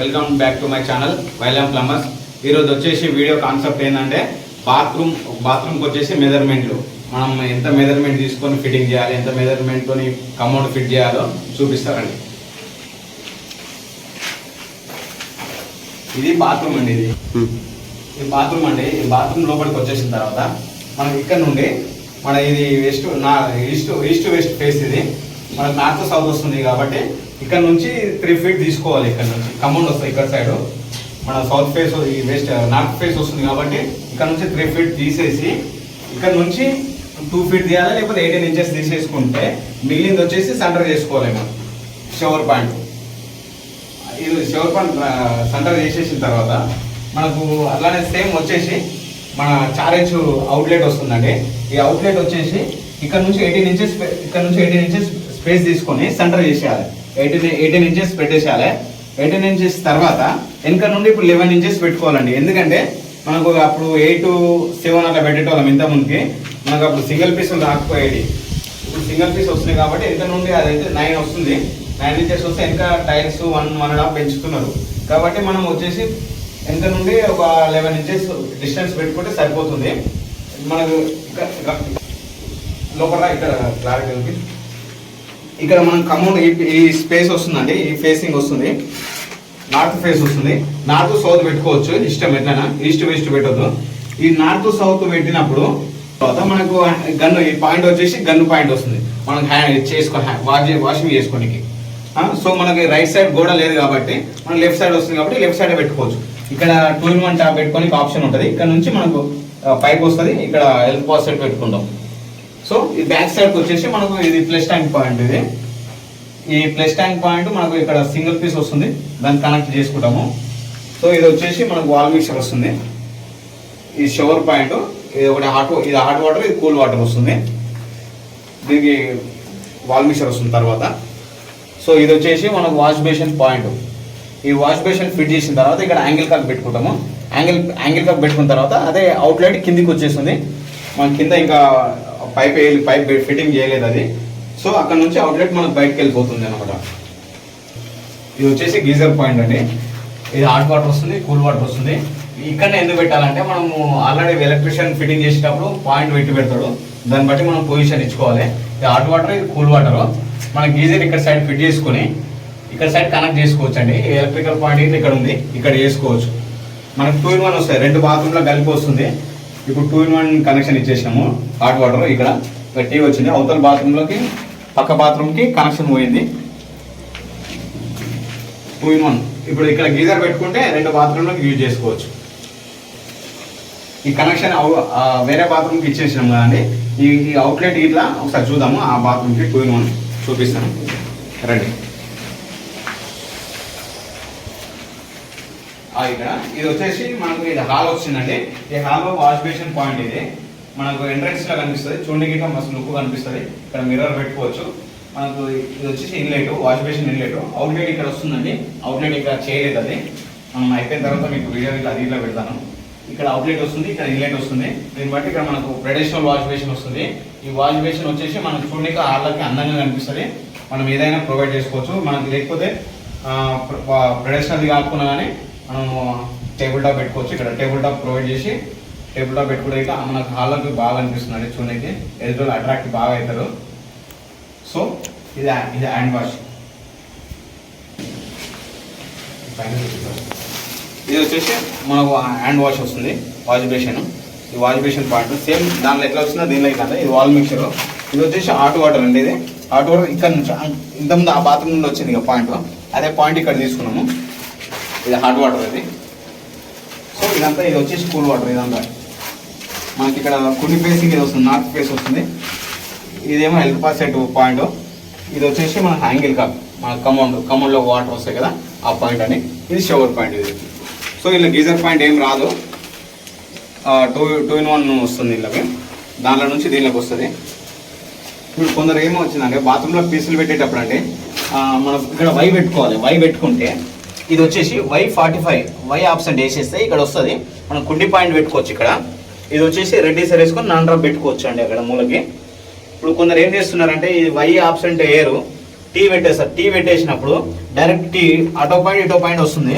Welcome back to my channel వైలాం plumbers ఈరోజు వచ్చేసి video concept ఏంటంటే బాత్రూమ్ బాత్రూమ్కి వచ్చేసి మెజర్మెంట్లు మనం ఎంత మెజర్మెంట్ తీసుకొని ఫిట్టింగ్ చేయాలి ఎంత మెజర్మెంట్తో కమౌండ్ ఫిట్ చేయాలో చూపిస్తారండి. ఇది బాత్రూమ్ అండి ఇది. ఈ బాత్రూమ్ అండి. ఈ బాత్రూమ్ లోపలికి వచ్చేసిన తర్వాత మనం ఇక్కడ నుండి మన ఇది వెస్ట్ నా ఈస్ట్ ఈస్ట్ వెస్ట్ ఫేస్ ఇది. మనకు నార్త్ సౌత్ వస్తుంది కాబట్టి ఇక్కడ నుంచి త్రీ ఫీట్ తీసుకోవాలి ఇక్కడ నుంచి. కమౌండ్ వస్తుంది ఇక్కడ సైడ్ మన సౌత్ ఫేస్ ఈ వెస్ట్ నార్త్ ఫేస్ వస్తుంది కాబట్టి ఇక్కడ నుంచి త్రీ ఫీట్ తీసేసి ఇక్కడ నుంచి టూ ఫీట్ తీయాలి లేకపోతే ఎయిటీన్ ఇంచెస్ తీసేసుకుంటే మిగిలింది వచ్చేసి సెంటర్ చేసుకోవాలి మనం. షవర్ పాయింట్ ఇది షవర్ పాయింట్ సెంటర్ చేసేసిన తర్వాత మనకు అలానే సేమ్ వచ్చేసి మన చారేజ్ అవుట్లెట్ వస్తుందండి. ఈ అవుట్లెట్ వచ్చేసి ఇక్కడ నుంచి ఎయిటీన్ ఇంచెస్ ఇక్కడ నుంచి ఎయిటీన్ ఇంచెస్ స్పేస్ తీసుకొని సెంటర్ చేసేయాలి. ఎయిటీన్ ఎయిటీన్ ఇంచెస్ పెట్టేసేయాలి. ఎయిటీన్ ఇంచెస్ తర్వాత వెనక నుండి ఇప్పుడు లెవెన్ ఇంచెస్ పెట్టుకోవాలండి. ఎందుకంటే మనకు అప్పుడు ఎయిట్ సెవెన్ అట్లా పెట్టేటోళ్ళం ఇంత ముందుకి. మనకు అప్పుడు సింగిల్ పీస్ రాకపోయేది ఇప్పుడు సింగిల్ పీస్ వస్తున్నాయి కాబట్టి వెనక నుండి అదైతే నైన్ వస్తుంది. నైన్ ఇంచెస్ వస్తే వెనక tiles one one and half పెంచుతున్నారు. కాబట్టి మనం వచ్చేసి వెనక నుండి ఒక లెవెన్ ఇంచెస్ డిస్టెన్స్ పెట్టుకుంటే సరిపోతుంది. మనకు ఇక్కడ లోపల ఇక్కడ క్లారిటీ ఉంది. ఇక్కడ మనం కమౌండ్ ఈ స్పేస్ వస్తుందండి ఈ ఫేసింగ్ వస్తుంది. నార్త్ ఫేస్ వస్తుంది. నార్త్ సౌత్ పెట్టుకోవచ్చు ఇష్టం ఎట్లైనా ఈస్ట్ వెస్ట్ పెట్టొద్దు. ఈ నార్త్ సౌత్ పెట్టినప్పుడు తర్వాత మనకు గన్ను ఈ పాయింట్ వచ్చేసి గన్ను పాయింట్ వస్తుంది. మనం హ్యాండ్ చేసుకో వాష్ వాషింగ్ చేసుకోనికి. సో మనకి రైట్ సైడ్ గోడ లేదు కాబట్టి మనం లెఫ్ట్ సైడ్ వస్తుంది కాబట్టి లెఫ్ట్ సైడ్ పెట్టుకోవచ్చు. ఇక్కడ టూ ఇన్ వన్ ట్యాప్ పెట్టుకోనికి ఆప్షన్ ఉంటుంది. ఇక్కడ నుంచి మనకు పైప్ వస్తుంది. ఇక్కడ హెల్త్ పాస్ పెట్టుకుంటాం. సో ఈ బ్యాక్ సైడ్కి వచ్చేసి మనకు ఇది ప్లస్ ట్యాంక్ పాయింట్ ఇది. ఈ ప్లస్ ట్యాంక్ పాయింట్ మనకు ఇక్కడ సింగిల్ పీస్ వస్తుంది. దాన్ని కనెక్ట్ చేసుకుంటాము. సో ఇది వచ్చేసి మనకు వాల్ మిక్సర్ వస్తుంది. ఈ షవర్ పాయింట్ ఇది ఒకటి హాట్ ఇది హాట్ వాటర్ ఇది కూల్ వాటర్ వస్తుంది. దీనికి వాల్ మిక్సర్ వస్తుంది తర్వాత. సో ఇది వచ్చేసి మనకు వాష్ బేషన్ పాయింట్ ఈ వాష్ బేషన్ ఫిట్ చేసిన తర్వాత ఇక్కడ యాంగిల్ కప్ పెట్టుకుంటాము. యాంగిల్ యాంగిల్ కప్ పెట్టుకున్న తర్వాత అదే అవుట్లెట్ కిందికి వచ్చేస్తుంది. మన కింద ఇంకా పైప్ వేయాలి పైప్ ఫిట్టింగ్ చేయలేదు అది. సో అక్కడ నుంచి అవుట్లెట్ మనకు బయటకు వెళ్ళిపోతుంది అనమాట ఇది వచ్చేసి గీజర్ పాయింట్ అండి. ఇది హాట్ వాటర్ వస్తుంది కూల్ వాటర్ వస్తుంది. ఇక్కడనే ఎందుకు పెట్టాలంటే మనము ఆల్రెడీ ఎలక్ట్రిషియన్ ఫిట్టింగ్ చేసేటప్పుడు పాయింట్ పెట్టి పెడతాడు. దాన్ని బట్టి మనం పొజిషన్ ఇచ్చుకోవాలి. ఇది హాట్ వాటర్ ఇది కూల్ వాటర్. మన గీజర్ ఇక్కడ సైడ్ ఫిట్ చేసుకొని ఇక్కడ సైడ్ కనెక్ట్ చేసుకోవచ్చు అండి ఎలక్ట్రికల్ పాయింట్ ఇక్కడ ఉంది ఇక్కడ చేసుకోవచ్చు మనకు టూ ఇన్ వన్ వస్తాయి. రెండు బాత్రూమ్లో కలిపి వస్తుంది. ఇప్పుడు టూ ఇన్ వన్ కనెక్షన్ ఇచ్చేసినాము. హాట్ వాటర్ ఇక్కడ టీ వచ్చింది. అవతల బాత్రూంలోకి పక్క బాత్రూమ్కి కనెక్షన్ పోయింది. టూ ఇన్ వన్ ఇప్పుడు ఇక్కడ గీజర్ పెట్టుకుంటే రెండు బాత్రూంలోకి యూజ్ చేసుకోవచ్చు. ఈ కనెక్షన్ అవు- వేరే బాత్రూమ్కి ఇచ్చేసినాం కదండి. ఈ ఈ అవుట్లెట్ ఇట్లా ఒకసారి చూద్దాము. ఆ బాత్రూమ్కి టూ ఇన్ వన్ చూపిస్తాను. రండి ఇక్కడ ఇది వచ్చేసి మనకు ఇది హాల్ వచ్చిందండి. ఈ హాల్లో వాష్ బేసిన్ పాయింట్ ఇది. మనకు ఎంట్రన్స్ లా కనిపిస్తుంది. చూడండి గిట్ట మస్తు లుక్ కనిపిస్తుంది. ఇక్కడ మిర్రర్ పెట్టుకోవచ్చు. మనకు ఇది వచ్చేసి inlet wash basin inlet outlet ఇక్కడ వస్తుందండి. అవుట్లెట్ ఇక్కడ చేయలేదు అది. మనం అయిపోయిన తర్వాత మీకు వీడియో ఇట్లా అది ఇట్లా పెడతాను. ఇక్కడ అవుట్లెట్ వస్తుంది ఇక్కడ ఇన్లెట్ వస్తుంది. దీన్ని బట్టి ఇక్కడ మనకు ట్రెడిషనల్ వాష్ బేసిన్ వస్తుంది. ఈ వాష్ బేసిన్ వచ్చేసి మనం చూడడానికి హాల్కి అందంగా కనిపిస్తుంది. మనం ఏదైనా ప్రొవైడ్ చేసుకోవచ్చు. మనకు లేకపోతే ట్రెడిషనల్ది కాకుండా కానీ మనము టేబుల్ టాప్ పెట్టుకోవచ్చు. ఇక్కడ టేబుల్ టాప్ ప్రొవైడ్ చేసి టేబుల్ టాప్ పెట్టుకుంటే అయితే మనకు హాల్లోకి బాగా అనిపిస్తుంది చూడడానికి ఎదురు అట్రాక్ట్ బాగా అవుతారు. సో ఇది ఇది హ్యాండ్ వాష్ ఇది వచ్చేసి మనకు హ్యాండ్ వాష్ వస్తుంది వాష్ బేషన్ ఈ వాష్ బేషన్ పాయింట్ సేమ్ దానిలో ఎట్లా వచ్చినా దీనిలో ఇట్లా ఇది వాల్ మిక్సర్ ఇది వచ్చేసి హాట్ వాటర్ అండి ఇది. హాట్ వాటర్ ఇక్కడ నుంచి ఇంతకుముందు ఆ బాత్రూమ్ నుండి వచ్చింది ఇక పాయింట్ అదే పాయింట్ ఇక్కడ తీసుకున్నాము. ఇది హాట్ వాటర్ ఇది. సో ఇదంతా ఇది వచ్చేసి కూల్ వాటర్ ఇదంతా. మనకి ఇక్కడ కుడి ఫేసింగ్ ఇది వస్తుంది నార్త్ ఫేస్ వస్తుంది. ఇదేమో హెల్త్ సెట్ పాయింట్ ఇది వచ్చేసి మన హ్యాంగిల్ కప్ మన కమౌండ్ కమౌండ్లో వాటర్ వస్తాయి కదా ఆ పాయింట్ అని. ఇది షవర్ పాయింట్ ఇది. సో ఇలా గీజర్ పాయింట్ ఏం రాదు. టూ టూ ఇన్ వన్ వస్తుంది ఇళ్ళకి. దాంట్లో నుంచి దీనిలోకి వస్తుంది. ఇప్పుడు కొందరు ఏమో వచ్చిందంటే బాత్రూంలో పీసులు పెట్టేటప్పుడు అంటే మనం ఇక్కడ వై పెట్టుకోవాలి. వై పెట్టుకుంటే ఇది వచ్చేసి Y forty five Y option వేసేస్తే ఇక్కడ వస్తుంది. మనం కుండి పాయింట్ పెట్టుకోవచ్చు ఇక్కడ. ఇది వచ్చేసి రెడ్డి సర్ వేసుకొని నాన్ డ్రాప్ పెట్టుకోవచ్చు అండి అక్కడ మూలకి. ఇప్పుడు కొందరు ఏం చేస్తున్నారంటే ఇది వై ఆప్షన్ వేయరు టీ పెట్టేస్తారు టీ పెట్టేసినప్పుడు డైరెక్ట్ టీ అటో పాయింట్ ఇటో పాయింట్ వస్తుంది.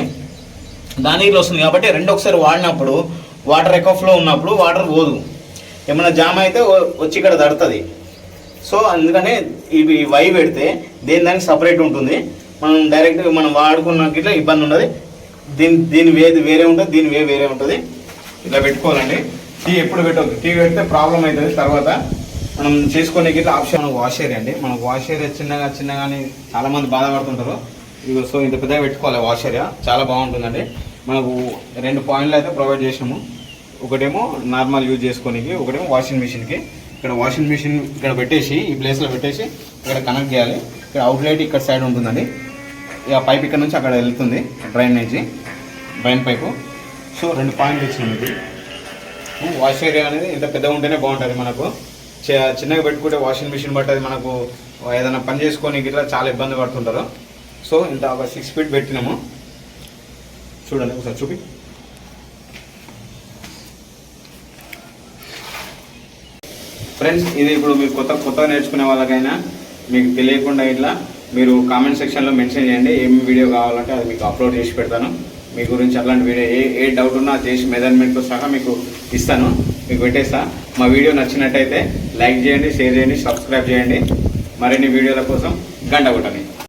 దాని దగ్గర వస్తుంది కాబట్టి రెండు ఒకసారి వాడినప్పుడు వాటర్ ఎక్కువ ఫ్లో ఉన్నప్పుడు వాటర్ పోదు. ఏమైనా జామ్ అయితే వచ్చి ఇక్కడ తడుతుంది. సో అందుకనే ఇవి వై పెడితే దేని దానికి సపరేట్ ఉంటుంది? మనం డైరెక్ట్ మనం వాడుకున్న ఇట్లా ఇబ్బంది ఉండదు. దీని దీని వేది వేరే ఉంటుంది దీని వే వేరే ఉంటుంది. ఇట్లా పెట్టుకోవాలండి. టీ ఎప్పుడు పెట్టవద్దు టీ పెడితే ప్రాబ్లం అవుతుంది తర్వాత మనం చేసుకునే గిట్లా ఆప్షన్ మనకు వాష్ ఏరియా అండి. మనకు వాష్ ఏరియా చిన్నగా చిన్నగానే చాలామంది బాధపడుతుంటారు. ఇగో సో ఇంత పెద్దగా పెట్టుకోవాలి వాష్ ఏరియా చాలా బాగుంటుందండి. మనకు రెండు పాయింట్లు అయితే ప్రొవైడ్ చేసినాము. ఒకటేమో నార్మల్ యూజ్ చేసుకోనికి ఒకటేమో వాషింగ్ మిషన్కి ఇక్కడ వాషింగ్ మిషన్ ఇక్కడ పెట్టేసి ఈ ప్లేస్లో పెట్టేసి ఇక్కడ కనెక్ట్ చేయాలి. ఇక్కడ అవుట్లెట్ ఇక్కడ సైడ్ ఉంటుందండి. ఇక పైప్ ఇక్కడ నుంచి అక్కడ వెళ్తుంది డ్రైన్ నుంచి డ్రైన్ పైపు. సో రెండు పాయింట్లు ఇచ్చినాం ఇది hmm, వాష్ ఏరియా అనేది ఇంత పెద్దగా ఉంటేనే బాగుంటుంది మనకు. చిన్నగా పెట్టుకుంటే వాషింగ్ మిషన్ పట్టది మనకు. ఏదైనా పని చేసుకొని ఇట్లా చాలా ఇబ్బంది పడుతుంటారు. సో ఇంత ఒక సిక్స్ ఫీట్ పెట్టినాము. చూడండి ఒకసారి చూపి. ఫ్రెండ్స్ ఇది ఇప్పుడు మీరు కొత్త కొత్తగా నేర్చుకునే వాళ్ళకైనా మీకు తెలియకుండా ఇట్లా మీరు కామెంట్ సెక్షన్లో మెన్షన్ చేయండి. ఏం వీడియో కావాలంటే అది మీకు అప్లోడ్ చేసి పెడతాను. మీ గురించి అలాంటి వీడియో ఏ ఏ డౌట్ ఉన్నా చేసి మెజర్మెంట్తో సహా మీకు ఇస్తాను. మీకు పెట్టేస్తా. మా వీడియో నచ్చినట్టయితే లైక్ చేయండి షేర్ చేయండి సబ్స్క్రైబ్ చేయండి. మరిన్ని వీడియోల కోసం గంట కొట్టండి.